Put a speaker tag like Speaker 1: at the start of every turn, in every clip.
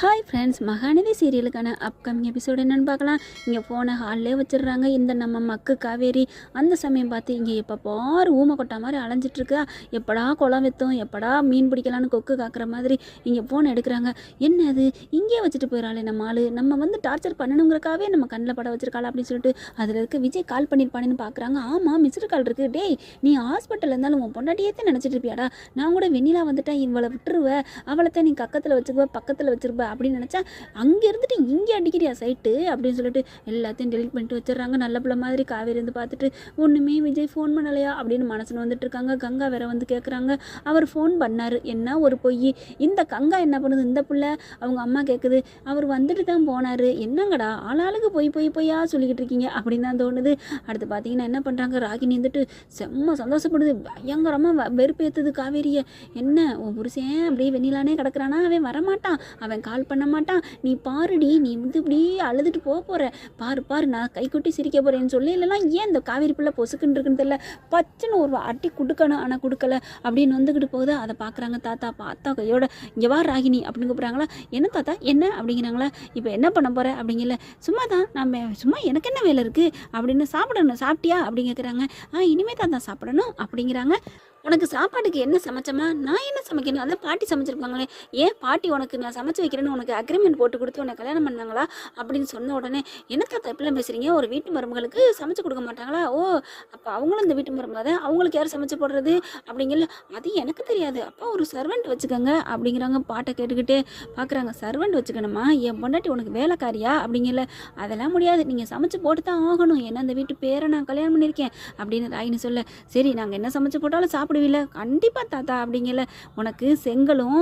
Speaker 1: Hi friends Mahanadi சீரியலுக்கான upcoming episode என்னென்னு பார்க்கலாம். இங்கே ஃபோனை ஹாலிலே வச்சிடுறாங்க. இந்த நம்ம மக்கு காவேரி அந்த சமயம் பார்த்து இங்கே எப்போ பாரு ஊமை கொட்டா மாதிரி அலைஞ்சிட்ருக்கா எப்படா குளம் வெத்தும் எப்படா மீன் பிடிக்கலான்னு கொக்கு காக்குற மாதிரி இங்கே ஃபோன் எடுக்கிறாங்க. என்ன அது? இங்கே வச்சுட்டு போயிடறாளே நம்ம ஆள். நம்ம வந்து டார்ச்சர் பண்ணணுங்கிறக்காவே நம்ம கண்ணில் பட வச்சிருக்காள் அப்படின்னு சொல்லிட்டு அதில் இருக்க விஜய் கால் பண்ணியிருப்பானேன்னு பார்க்குறாங்க ஆமாம் மிஸ்டு கால் இருக்குது டேய் நீ ஹாஸ்பிட்டலில் இருந்தாலும் உன் பொண்டாட்டியே தான் நினச்சிட்டு இருப்பியாடா. நான் கூட வெண்ணிலா வந்துட்டா இவளை விட்டுருவேன் அவளை தான் நீ கக்கத்தில் வச்சுக்குவ பக்கத்தில் வச்சிருப்ப. அப்படின்னு நினச்சா அங்கே இருந்துட்டு இங்கே அடிக்கிறியா சைட்டு அப்படின்னு சொல்லிட்டு எல்லாத்தையும் டெலிட் பண்ணிட்டு வச்சிடுறாங்க. நல்ல பிள்ளை மாதிரி காவேரி வந்து பார்த்துட்டு ஒன்றுமே விஜய் ஃபோன் பண்ணலையா? அப்படின்னு மனசில் வந்துட்டு இருக்காங்க. கங்கா வேற வந்து கேட்குறாங்க அவர் ஃபோன் பண்ணார். என்ன ஒரு பொய்? இந்த கங்கா என்ன பண்ணுது? இந்த பிள்ளை? அவங்க அம்மா கேட்குது அவர் வந்துட்டு தான் போனார். என்னங்கடா? ஆளாளுக்கு போய் போய் பொய்யா சொல்லிக்கிட்டு இருக்கீங்க? அப்படின்னு தான் தோணுது. அடுத்து பார்த்தீங்கன்னா என்ன பண்ணுறாங்க ராகினி வந்துட்டு செம்ம சந்தோஷப்படுது. பயங்கரமாக வெறுப்பேற்றுது காவேரியை. என்ன உன் புருஷன் அப்படியே வெண்ணிலானே கிடக்குறானா? அவன் வரமாட்டான். அவன் கால் பண்ண மாட்டான். நீ பாருடி நீ வந்து இப்படியே அழுதுட்டு போக போகிற பாரு பாரு நான் கைக்குட்டி சிரிக்க போகிறேன்னு சொல்லி இல்லைனா ஏன் இந்த காவேரி பிள்ளை பொசுக்குன்னு இருக்குன்னு தெரியல. பச்சைன்னு ஒரு அட்டி கொடுக்கணும் ஆனால் கொடுக்கல. அப்படின்னு வந்துக்கிட்டு போகுது. அதை பார்க்குறாங்க தாத்தா. பார்த்தா கையோட இங்கே வா ராகினி அப்படின்னு கூப்பிட்றாங்களா. என்ன தாத்தா? என்ன? அப்படிங்கிறாங்களா. இப்போ என்ன பண்ண போகிற அப்படிங்கல சும்மா தான். நம்ம சும்மா எனக்கு என்ன வேலை இருக்குது அப்படின்னு சாப்பிடணும். சாப்பிட்டியா? அப்படின்னு கேட்குறாங்க ஆ இனிமே தான் தான் சாப்பிடணும். அப்படிங்கிறாங்க. உனக்கு சாப்பாட்டுக்கு என்ன சமைச்சமா நான் என்ன சமைக்கணும்? அதான் பாட்டி சமைச்சிருப்பாங்களே ஏன் பாட்டி உனக்கு நான் சமைச்சு வைக்கிறேன்னு உனக்கு அக்ரிமெண்ட் போட்டு கொடுத்து உனக்கு கல்யாணம் பண்ணாங்களா? அப்படின்னு சொன்ன உடனே என்ன தாத்தா பேசுகிறீங்க ஒரு வீட்டு மருமகளுக்கு சமைச்சு கொடுக்க மாட்டாங்களா? ஓ அப்போ அவங்களும் இந்த வீட்டு மருமக தான் அவங்களுக்கு யார் சமைச்சு போடுறது? அப்படிங்கல அது எனக்கு தெரியாது. அப்போ ஒரு சர்வெண்ட் வச்சுக்கோங்க. அப்படிங்கிறாங்க பாட்டை கேட்டுக்கிட்டே பார்க்குறாங்க சர்வெண்ட் வச்சுக்கணுமா? என் பொண்டாட்டி உனக்கு வேலைக்காரியா? அப்படிங்கல. அதெல்லாம் முடியாது. நீங்கள் சமைச்சு போட்டு தான் ஆகணும். ஏன்னா இந்த வீட்டு பேரை நான் கல்யாணம் பண்ணியிருக்கேன். அப்படின்னு ராயினி சொல்ல. சரி நாங்கள் என்ன சமைச்சு போட்டாலும் போடுவில? கண்டிப்பாக தாத்தா அப்படிங்கல. உனக்கு செங்கலும்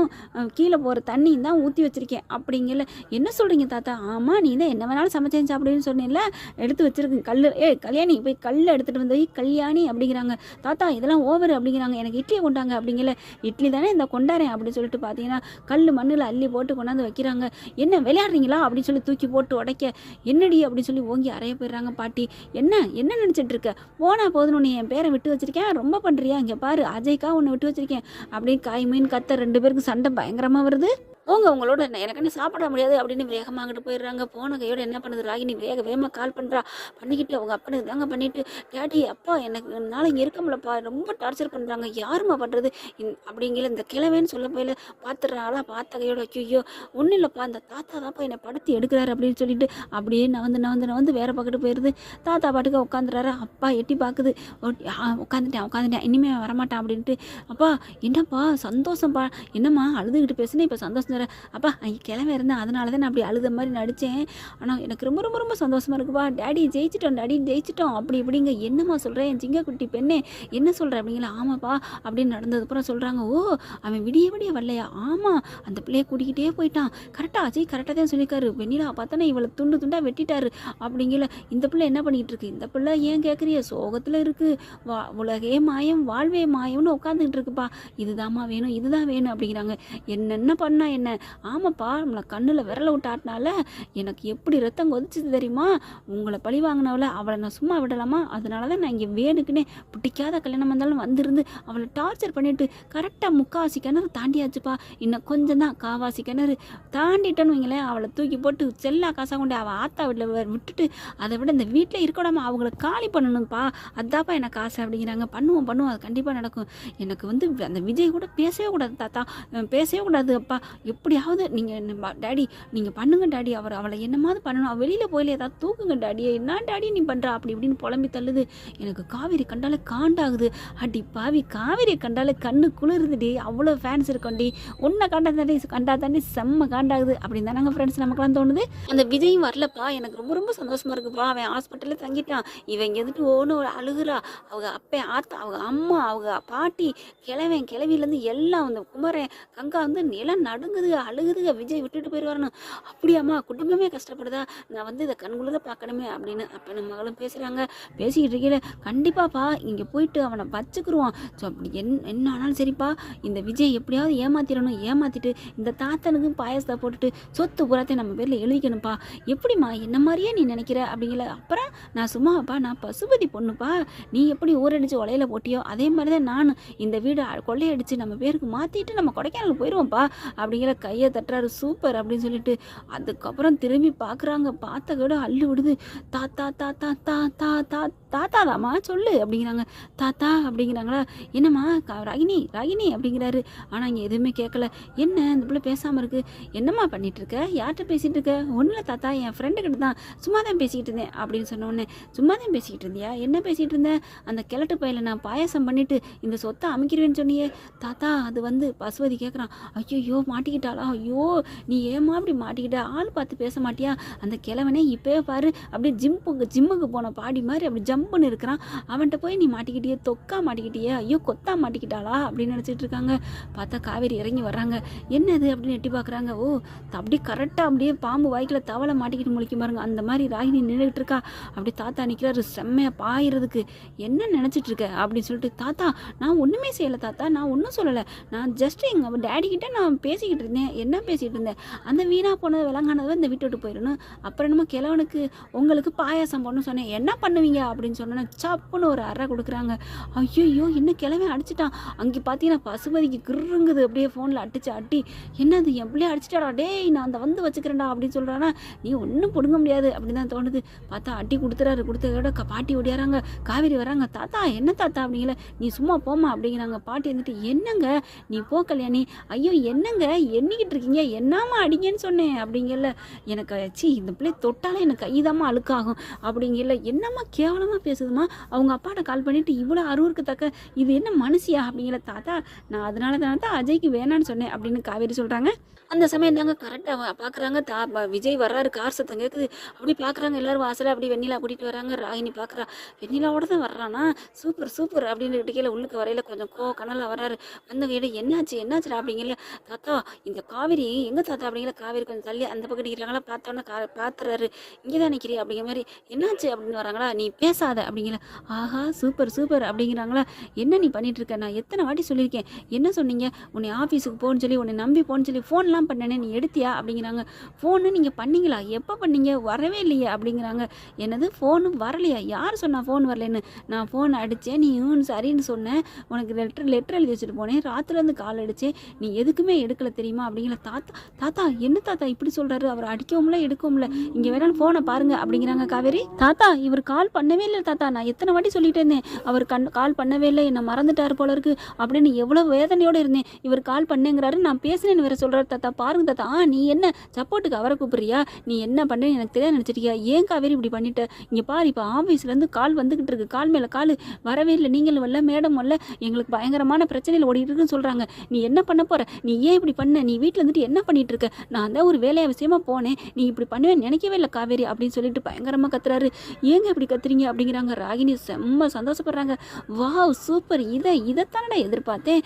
Speaker 1: கீழே போகிற தண்ணியும் தான் ஊற்றி வச்சிருக்கேன் அப்படிங்கல. என்ன சொல்கிறீங்க தாத்தா? ஆமாம் நீ தான் என்ன வேணாலும் சமைச்சேன் சாப்பிடுன்னு சொன்னேன்ல. எடுத்து வச்சிருக்கு கல் ஏ கல்யாணி போய் கல் எடுத்துகிட்டு வந்து போய் கல்யாணி அப்படிங்கிறாங்க. தாத்தா இதெல்லாம் ஓவர் அப்படிங்கிறாங்க. எனக்கு இட்லியை கொண்டாங்க அப்படிங்கல. இட்லி தானே இந்த கொண்டாரேன் அப்படின்னு சொல்லிட்டு பார்த்தீங்கன்னா கல் மண்ணில் அள்ளி போட்டு கொண்டாந்து வைக்கிறாங்க. என்ன விளையாடுறீங்களா? அப்படின்னு சொல்லி தூக்கி போட்டு உடைக்க. என்னடி அப்படின்னு சொல்லி ஓங்கி அறைய போயிடுறாங்க பாட்டி. என்ன என்ன நினச்சிட்டு இருக்க? போனா போதுன்னு உன்னை என் பேரை விட்டு வச்சிருக்கேன். ரொம்ப பண்ணுறியா இங்கே பாரு. அஜய்க்கா உன்னை விட்டு வச்சிருக்கேன். அப்படின்னு காய் மீன் கத்த ரெண்டு பேருக்கு சண்டை பயங்கரமாக வருது. போங்க உங்களோட என்ன- எனக்கு என்ன சாப்பிட முடியாது அப்படின்னு வேகமாக அங்கிட்டு போயிடுறாங்க. போன கையோட என்ன பண்ணுது ராகினி? வேக வேகமாக கால் பண்ணுறா பண்ணிக்கிட்டு அவங்க அப்பனுக்கு தாங்க பண்ணிட்டு டேடி அப்பா எனக்கு என்னால் இங்கே இருக்க முடியலப்பா. ரொம்ப டார்ச்சர் பண்ணுறாங்க யாரும்மா பண்ணுறது அப்படிங்கிற இந்த கிழவேன்னு சொல்ல போயில பார்த்துறாளா பார்த்த கையோட ஐயோ ஒன்றும் இல்லைப்பா. அந்த தாத்தா தான்ப்பா என்னை படுத்தி எடுக்கிறாரு அப்படின்னு சொல்லிட்டு அப்படியே நான் வந்து நான் வந்து நான் வந்து வேற பக்கத்து போயிடுது தாத்தா பாட்டுக்கு உட்காந்துறாரு அப்பா எட்டி பார்க்குது உட்காந்துட்டேன் உட்காந்துட்டேன். இனிமே வரமாட்டான் அப்படின்ட்டு அப்பா என்னப்பா? சந்தோஷம்ப்பா என்னம்மா? அழுதுகிட்டு பேசுனேன் இப்போ சந்தோஷம் தர அப்பா ஐ- கிளம்பி இருந்தேன். அதனால தான் நான் அப்படி அழுத மாதிரி நடித்தேன் ஆனால் எனக்கு ரொம்ப ரொம்ப ரொம்ப சந்தோஷமா இருக்குப்பா டேடி ஜெயிச்சிட்டோம் டேடி ஜெயிச்சிட்டோம். அப்படி இப்படிங்க. என்னம்மா சொல்கிறேன் என் சிங்கக்குட்டி பெண்ணே என்ன சொல்கிற அப்படிங்களா ஆமாப்பா அப்படின்னு நடந்ததுக்கப்புறம் சொல்கிறாங்க ஓ அவன் விடிய விடிய வரலையா? ஆமாம் அந்த பிள்ளைய கூட்டிக்கிட்டே போயிட்டான். கரெக்டாக அஜய் கரெக்டாக தான் சொல்லியிருக்காரு. வெண்ணிலா பார்த்தோன்னா இவளை துண்டு துண்டாக வெட்டிட்டாரு. அப்படிங்கிற இந்த பிள்ளை என்ன பண்ணிகிட்டு இருக்கு? இந்த பிள்ளை ஏன் கேட்குறிய சோகத்தில் இருக்குது வா உலகே மாயம் வாழ்வே மாயம்னு உட்காந்துக்கிட்டு இருக்குப்பா. இதுதாம்மா வேணும் இதுதான் வேணும் அப்படிங்கிறாங்க. என்னென்ன பண்ணா என்ன ஆமாப்பா நம்மளை கண்ணில் விரல விட்டு ஆட்டினால எனக்கு எப்படி ரத்தம் கொதிச்சது தெரியுமா? உங்களை பழி வாங்கினவள அவளை நான் சும்மா விடலாமா? அதனால தான் நான் இங்கே வேணுக்குன்னே பிடிக்காத கல்யாணம் வந்தாலும் வந்திருந்து அவளை டார்ச்சர் பண்ணிட்டு கரெக்டாக முக்காவாசி கிணறு தாண்டியாச்சுப்பா. இன்னும் கொஞ்சம் தான் காவாசி கிணறு தாண்டிட்டேன்னு வைங்களேன். அவளை தூக்கி போட்டு செல்லா காசாக கொண்டு அவள் ஆத்தா வீட்டில் விட்டுட்டு அதை விட இந்த வீட்டில் இருக்கக்கூடாம அவங்கள காலி பண்ணணும்ப்பா. அதாப்பா எனக்கு ஆசை அப்படிங்கிறாங்க. பண்ணுவோம் பண்ணுவோம். அது கண்டிப்பாக நடக்கும். எனக்கு வந்து அந்த விஜய் கூட பேசவே கூடாது தாத்தா. பேசவே கூடாது அப்பா. எப்படியாவது நீங்கள் டேடி நீங்கள் பண்ணுங்க டாடி அவர் அவளை என்னமாவது பண்ணணும். அவள் வெளியில் போயில ஏதாவது தூக்குங்க டாடி. என்ன டாடி நீ பண்ணுறா அப்படி இப்படின்னு புலம்பி தள்ளுது. எனக்கு காவேரி கண்டாலே காண்டாகுது. அடி பாவி காவேரி கண்டால கண்ணு குளிருதுடி அவ்வளோ ஃபேன்ஸ் இருக்கோண்டி உன்னை கண்டா தாண்டி கண்டா தாண்டி செம்ம காண்டாகுது. அப்படின்னு தானே ஃப்ரெண்ட்ஸ் நமக்குலாம் தோணுது. அந்த விஜயும் வரலப்பா. எனக்கு ரொம்ப ரொம்ப சந்தோஷமா இருக்குப்பா. அவன் ஹாஸ்பிட்டலில் தங்கிட்டான். இவன் இங்கே வந்துட்டு ஒன்று ஒரு அழுகுறா. அவங்க அப்பே ஆத்தா அவங்க அம்மா அவங்க பாட்டி கிழவன் கிளவிலேருந்து எல்லாம் அந்த குமரன் கங்கா வந்து நிலம் நடுங்குது அழுகுதுக விஜய் விட்டுட்டு போயிடுவாருன்னு அப்படியாம்மா குடும்பமே கஷ்டப்படுதா? நான் வந்து இதை கண்குள்ளத பார்க்கணுமே அப்படின்னு அப்போ நம்ம மகளும் பேசுகிறாங்க பேசிக்கிட்டு இருக்கையில கண்டிப்பாப்பா இங்கே போயிட்டு அவனை வச்சுக்கிருவான். ஸோ அப்படி என் என்ன ஆனாலும் சரிப்பா இந்த விஜய் எப்படியாவது ஏமாத்திடணும் ஏமாத்திட்டு இந்த தாத்தனுக்கும் பாயசத்தை போட்டுட்டு சொத்து புறத்தை நம்ம பேரில் எழுதிக்கணும்ப்பா. எப்படிம்மா என்ன மாதிரியே நீ நினைக்கிற அப்படிங்கிற அப்புறம் நான் சும்மாப்பா நான் பசுபதி பொண்ணுப்பா. நீ எப்படி ஊரடிச்சு உலையில போட்டியோ அதே மாதிரி தான் நான் இந்த வீடு கொள்ளையடிச்சு நம்ம பேருக்கு மாற்றிட்டு நம்ம கொடைக்கானல் போயிடுவோம்ப்பா அப்படிங்கிற கையை தட்டுறாரு சூப்பர் அப்படின்னு சொல்லிட்டு. அதுக்கப்புறம் திரும்பி பார்க்குறாங்க பார்த்த கூட அள்ளு விடுது. தாத்தா தாத்தா தா தா தா தாத்தா தாம்மா சொல்லு அப்படிங்கிறாங்க. தாத்தா அப்படிங்கிறாங்களா? என்னம்மா ராகினி ராகினி அப்படிங்கிறாரு. ஆனால் இங்கே எதுவுமே கேட்கல என்ன இந்த பிள்ளை பேசாமல் இருக்குது என்னம்மா பண்ணிட்டு இருக்க? யார்கிட்ட பேசிகிட்டு இருக்க? ஒன்றும் தாத்தா என் ஃப்ரெண்டு கிட்ட தான். சும்மா தான் பேசிக்கிட்டு இருந்தேன் அப்படின்னு சொன்னோடனே சும்மா தான் பேசிக்கிட்டு இருந்தியா? என்ன பேசிகிட்டு இருந்தேன் அந்த கிழட்டு பையில் நான் பாயாசம் பண்ணிவிட்டு இந்த சொத்தை அமைக்கிறேன்னு சொன்னியே. தாத்தா அது வந்து பசுவதி கேட்குறான் ஐயோ மாட்டிக்கிட்டாளா? ஐயோ நீ ஏமா அப்படி மாட்டிக்கிட்ட? ஆள் பார்த்து பேச மாட்டியா? அந்த கிழவனே இப்போயே பாரு அப்படியே ஜிம்முக்கு ஜிம்முக்கு போன பாடி மாதிரி அப்படி ஜம்ப்னு இருக்கிறான். அவன்கிட்ட போய் நீ மாட்டிக்கிட்டியே தொக்கா மாட்டிக்கிட்டியே ஐயோ கொத்தா மாட்டிக்கிட்டாளா? அப்படின்னு நினச்சிட்டு இருக்காங்க. பார்த்தா காவேரி இறங்கி வர்றாங்க. என்னது அப்படின்னு எட்டி பார்க்குறாங்க. ஓ அப்படி கரெக்டாக அப்படியே பாம்பு வாய்க்கில் தவளை மாட்டிக்கிட்டு முழிக்கும் பாருங்க. அந்த மாதிரி ராகினி நின்றுட்டு இருக்கா. அப்படி தாத்தா நிற்கிறாரு செம்மையாக பாயிறதுக்கு. என்ன நினச்சிட்டு இருக்க? அப்படின்னு சொல்லிட்டு தாத்தா நான் ஒன்றுமே செய்யலை தாத்தா. நான் ஒன்றும் சொல்லலை. நான் ஜஸ்ட் எங்கள் டேடி கிட்டே நான் பேசிக்கிட்டு இருந்தேன். என்ன பேசிகிட்டு இருந்தேன்? அந்த வீணாக போனது விளங்கானது இந்த வீட்டு விட்டு போயிடணும். அப்புறம் என்னமோ கிழவனுக்கு உங்களுக்கு பாயாசம் போடணும்னு சொன்னேன். என்ன பண்ணுவீங்க? அப்படின்னு சொன்னோன்னே சப்புன்னு ஒரு அறை கொடுக்குறாங்க. ஐயோ இன்னும் கிழவன் அடிச்சிட்டான். அங்கே பார்த்தீங்கன்னா பசுபதிக்கு கிருங்குது. அப்படியே ஃபோனில் அடிச்சு அட்டி என்னது என் பிள்ளைய அடிச்சிட்டாடா? டேய் நான் அந்த வந்து வச்சுக்கிறேன்டா. அப்படின்னு சொல்கிறானா நீ ஒன்றும் பிடுங்க முடியாது. அப்படின்னு தான் தோணுது. பார்த்தா அட்டி கொடுத்துறாரு கொடுத்ததோட க- பாட்டி ஓடியாராங்க. காவேரி வராங்க. தாத்தா என்ன தாத்தா? அப்படிங்கல. நீ சும்மா போமா அப்படிங்கிறாங்க. பாட்டி வந்துட்டு என்னங்க? நீ போ கல்யாணி. ஐயோ என்னங்க? எண்ணிக்கிட்டு இருக்கீங்க? என்னம்மா அடிங்கன்னு சொன்னேன். அப்படிங்கல எனக்கு சி இந்த பிள்ளை தொட்டாலே எனக்கு கைதாம்மா அழுக்காகும். அப்படிங்கல என்னம்மா கேவலமாக பேசுதுமா அவங்க அப்பாட்ட கால் பண்ணிட்டு இவ்வளோ அருவருக்கு தக்க இது என்ன மனுஷியா? அப்படிங்கிற தாத்தா நான் அதனால தானே தான் அஜய்க்கு வேணான்னு சொன்னேன் அப்படின்னு காவேரி சொல்கிறாங்க அந்த சமயம் தாங்க கரெக்டாக பார்க்குறாங்க தா விஜய் வர்றாரு கார் சத்தம் கேட்குது அப்படி பார்க்குறாங்க எல்லாரும் வாசல்ல அப்படி வெண்ணிலா கூட்டிகிட்டு வராங்க ராகினி பார்க்குறா வெண்ணிலாவோட தான் வர்றானா? சூப்பர் சூப்பர் அப்படின்னு கீழே உள்ளுக்கு வரையில கொஞ்சம் கோ கனலாக வர்றாரு. வந்தவங்க என்னாச்சு என்னாச்சுடா? அப்படிங்கல தாத்தா இந்த காவேரி எங்கே தாத்தா அப்படிங்கிற காவேரி கொஞ்சம் தள்ளி அந்த பக்கம் நிற்கிறாங்களா பார்த்தோன்னா கா பார்த்துறாரு இங்கே தான் அப்படிங்கிற மாதிரி என்னாச்சு? அப்படின்னு வராங்களா நீ பேசாத அப்படிங்கிற ஆஹா சூப்பர் சூப்பர் அப்படிங்கிறாங்களா என்ன நீ பண்ணிட்டு இருக்க? நான் எத்தனை வாட்டி சொல்லியிருக்கேன். என்ன சொன்னீங்க? உன்னை ஆஃபீஸுக்கு போன்னு சொல்லி உன்னை நம்பி போன்னு சொல்லி ஃபோன்லாம் பண்ணனே நீ எடுத்தியா? அப்படிங்கிறாங்க. ஃபோனு நீங்கள் பண்ணீங்களா? எப்போ பண்ணீங்க? வரவே இல்லையே அப்படிங்கிறாங்க. என்னது? ஃபோனு வரலையா? யார் சொன்னா ஃபோன் வரலன்னு? நான் ஃபோன் அடித்தேன் நீ யூன் சரின்னு சொன்னேன். உனக்கு லெட்டர் லெட்டர் எழுதி வச்சுட்டு போனேன். ராத்திரிலேருந்து கால் அடித்தேன் நீ எதுக்குமே எடுக்கல தெரியுமா? அப்படிங்கிற தாத்தா தாத்தா என்ன தாத்தா இப்படி சொல்கிறாரு அவர் அடிக்கவும்ல எடுக்கவும்ல. இங்கே வேணாலும் ஃபோனை பாருங்க அப்படிங்கிறாங்க காவேரி. தாத்தா இவர் கால் பண்ணவே இல்லை தாத்தா. நான் எத்தனை வாட்டி சொல்லிட்டு இருந்தேன். அவர் கண் கால் பண்ணவே இல்லை. என்னை மறந்துட்டார் போல இருக்கு அப்படின்னு எவ்வளோ வேதனையோடு இருந்தேன். இவர் கால் பண்ணேங்கிறாரு. நான் பேசினேன்னு வேற சொல்கிறாரு தாத்தா. பாருங்க தாத்தா. ஆ நீ என்ன சப்போர்ட்டுக்கு அவரை கூப்பிடுறியா? நீ என்ன பண்ணுறேன்னு எனக்கு தெரியாது நினச்சிட்டியா? ஏன் காவேரி இப்படி பண்ணிட்ட? இங்கே பாரு இப்போ ஆஃபீஸ்லேருந்து கால் வந்துக்கிட்டு இருக்கு. கால் மேலே கால் வரவே இல்லை. நீங்களும் வரல மேடம் வரல. எங்களுக்கு பயங்கரமான பிரச்சனையில் ஓடிட்டு இருக்குன்னு சொல்கிறாங்க நீ என்ன பண்ண போற? நீ ஏன் இப்படி பண்ண? நீ வீட்டில் இருந்துட்டு என்ன பண்ணிட்டு இருக்க நான் தான் ஒரு வேலையை விஷயமா போனேன். நீ இப்படி பண்ணுவேன் நினைக்கவே இல்லை காவேரி அப்படின்னு சொல்லிட்டு பயங்கரமாக கத்துறாரு. ஏங்க இப்படி கத்துறீங்க? அப்படிங்கிறாங்க. ராகினி செம்ம சந்தோஷப்படுறாங்க. Wow super. இதை இதைத்தானடா எதிர்பார்த்தேன்.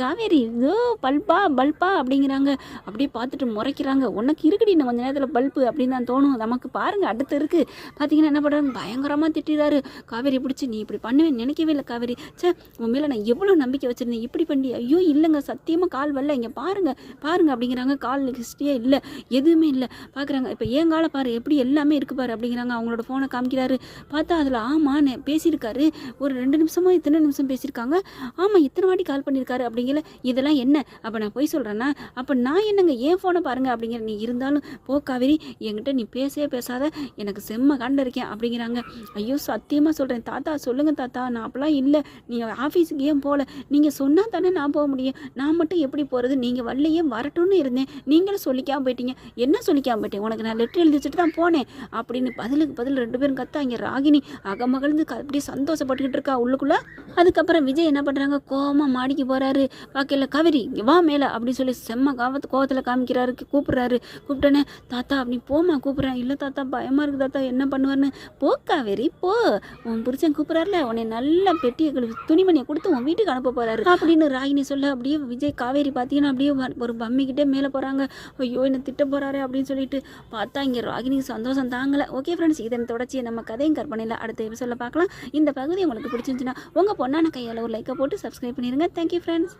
Speaker 1: காவேரி இதோ பல்பா பல்பா அப்படிங்கிறாங்க. அப்படியே பார்த்துட்டு முறைக்கிறாங்க. உனக்கு இருக்குடி இன்னும் கொஞ்ச நேரத்தில் பல்பு அப்படின்னு தான் தோணும். நமக்கு பாருங்கள் அடுத்து இருக்குது பார்த்தீங்கன்னா என்ன பண்ணுறாங்க பயங்கரமாக திட்டிறாரு. காவேரி பிடிச்சி நீ இப்படி பண்ணுவேன்னு நினைக்கவே இல்லை காவேரி. ச்சே உன் மேலே நான் எவ்வளோ நம்பிக்கை வச்சிருந்தேன். இப்படி பண்ணி ஐயோ இல்லைங்க. சத்தியமாக கால் வரல. இங்கே பாருங்கள் பாருங்க அப்படிங்கிறாங்க. கால் ஹிஸ்ட்ரியே இல்லை எதுவுமே இல்லை. பார்க்குறாங்க இப்போ ஏன் காலை பாரு எப்படி எல்லாமே இருக்கு பாரு அப்படிங்கிறாங்க. அவங்களோட ஃபோனை காமிக்கிறாரு. பார்த்தா அதில் ஆமாம் பேசியிருக்காரு. ஒரு ரெண்டு நிமிஷமாக இத்தனை நிமிஷம் பேசியிருக்காங்க. ஆமாம் இத்தனை வாட்டி கால் பண்ணியிருக்காரு அப்படிங்கிற இதெல்லாம் என்ன? அப்போ நான் போய் சொல்கிறேன்னா அப்போ நான் என்னங்க ஏன் ஃபோனை பாருங்க அப்படிங்கிற நீ இருந்தாலும் போ காவேரி என்கிட்ட நீ பேசவே பேசாத. எனக்கு செம்ம கண்டு இருக்கேன் அப்படிங்கிறாங்க. ஐயோ சத்தியமாக சொல்கிறேன் தாத்தா சொல்லுங்கள் தாத்தா நான் அப்பெல்லாம் இல்லை. நீங்கள் ஆஃபீஸுக்கு ஏன் போகல நீங்கள் சொன்னால் தானே நான் போக முடியும். நான் மட்டும் எப்படி போகிறது நீங்கள் வரலையே வரட்டும்னு இருந்தேன். நீங்களும் சொல்லிக்காமல் போயிட்டீங்க. என்ன சொல்லிக்காம போயிட்டேன் உனக்கு நான் லெட்டர் எழுதி வச்சுட்டு தான் போனேன். அப்படின்னு பதிலுக்கு பதில் ரெண்டு பேரும் கத்தா இங்கே ராகினி அகமகிழ்ந்து க- அப்படியே சந்தோஷப்பட்டுக்கிட்டு இருக்கா உள்ளுக்குள்ளே. அதுக்கப்புறம் விஜய் என்ன பண்ணுறாங்க கோபமாக மாடிக்கு போகிறாரு வாக்கையில் காவேரி வா மேலே அப்படின்னு சொல்லி செம்ம காவத்து கோவத்தில் காமிக்கிறாரு கூப்பிட்றாரு. கூப்பிட்டோன்னே தாத்தா அப்படி போமா கூப்பிட்றேன். இல்லை தாத்தா பயமாக இருக்குது தாத்தா என்ன பண்ணுவார்னு? போ காவேரி போ. உன் புருஷன் கூப்பிட்றாருல உன்னை நல்லா பெட்டியை துணிமணியை கொடுத்து உன் வீட்டுக்கு அனுப்ப போகிறாரு அப்படின்னு ராகினி சொல்ல அப்படியே விஜய் காவேரி பார்த்தீங்கன்னா அப்படியே ஒரு பம்மிக்கிட்டே மேலே போகிறாங்க ஐயோ என்னை திட்ட போகிறாரு அப்படின்னு சொல்லிட்டு பார்த்தா இங்கே ராகினிக்கு சந்தோஷம் தாங்கலை. ஓகே ஃப்ரெண்ட்ஸ் இதன் தொடர்ச்சி நம்ம கதையும் கற்பனையில் அடுத்த எபிசோடில் பார்க்கலாம். இந்த பகுதி உங்களுக்கு பிடிச்சிருந்துச்சுன்னா உங்கள் பொண்ணான கையால் ஒரு லைக்கை போட்டு சப்ஸ்கிரைப் பண்ணிடுங்க தேங்க்யூ ஃப்ரெண்ட்ஸ்